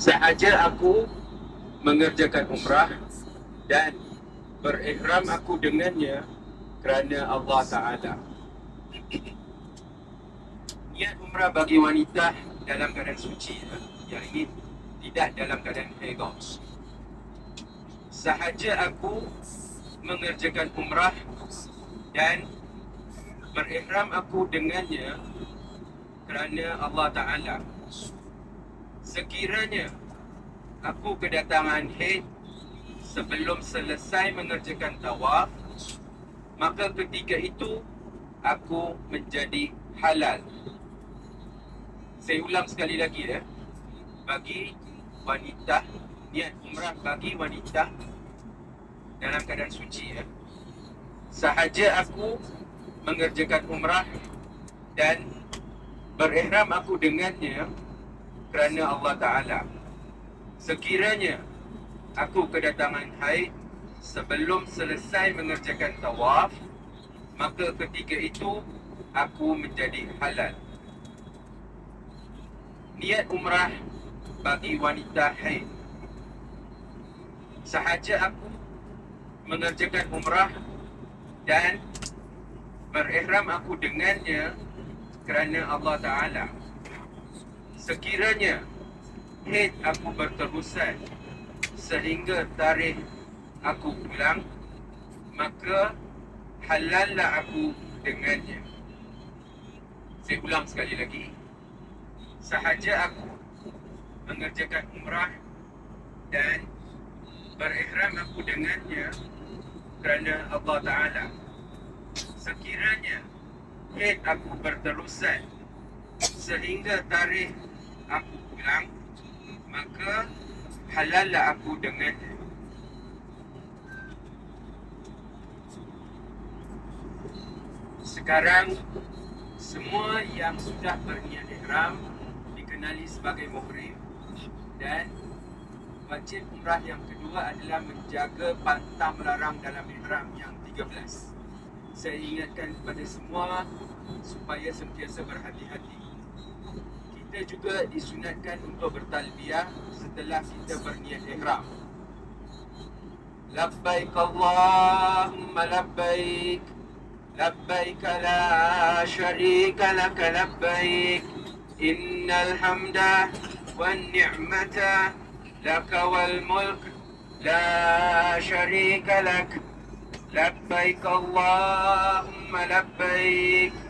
Sahaja aku mengerjakan umrah dan berihram aku dengannya kerana Allah Ta'ala. Niat umrah bagi wanita dalam keadaan suci. Yang ini tidak dalam keadaan haid. Sahaja aku mengerjakan umrah dan berihram aku dengannya kerana Allah Ta'ala. Sekiranya aku kedatangan haid sebelum selesai mengerjakan tawaf, maka ketika itu aku menjadi halal. Saya ulang sekali lagi ya. Bagi wanita, niat umrah bagi wanita dalam keadaan suci ya. Sahaja aku mengerjakan umrah dan berihram aku dengannya kerana Allah Ta'ala. Sekiranya aku kedatangan haid sebelum selesai mengerjakan tawaf, maka ketika itu aku menjadi halal. Niat umrah bagi wanita haid. Sahaja aku mengerjakan umrah dan berihram aku dengannya kerana Allah Ta'ala. Sekiranya haid aku berterusan sehingga tarikh aku pulang maka halallah aku dengannya. Saya ulang sekali lagi. Sahaja aku mengerjakan umrah dan berihram aku dengannya kerana Allah Ta'ala. Sekiranya haid aku berterusan sehingga tarikh aku pulang maka halallah aku dengan sekarang semua yang sudah berniat ihram dikenali sebagai muhrim dan wajib umrah yang kedua adalah menjaga pantang melarang dalam ihram yang 13 saya ingatkan kepada semua supaya sentiasa berhati-hati kita juga disunatkan untuk bertalbiyah setelah kita berniat ihram. Labbaik Allahumma labbaik Labbaik la syarika laka labbaik Innal hamda wan ni'mata laka wal mulk la syarika lak Labbaik Allahumma labbaik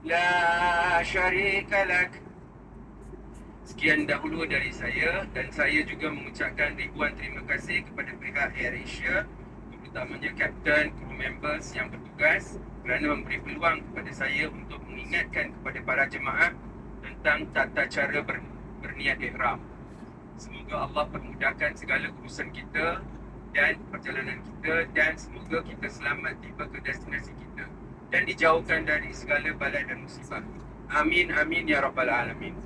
La syarika lak Sekian dahulu dari saya dan saya juga mengucapkan ribuan terima kasih kepada pihak Air Asia terutamanya kapten, crew members yang bertugas kerana memberi peluang kepada saya untuk mengingatkan kepada para jemaah tentang tata cara ber, berniat ihram. Semoga Allah permudahkan segala urusan kita dan perjalanan kita dan semoga kita selamat tiba ke destinasi kita dan dijauhkan dari segala bala dan musibah. Amin amin ya rabbal alamin.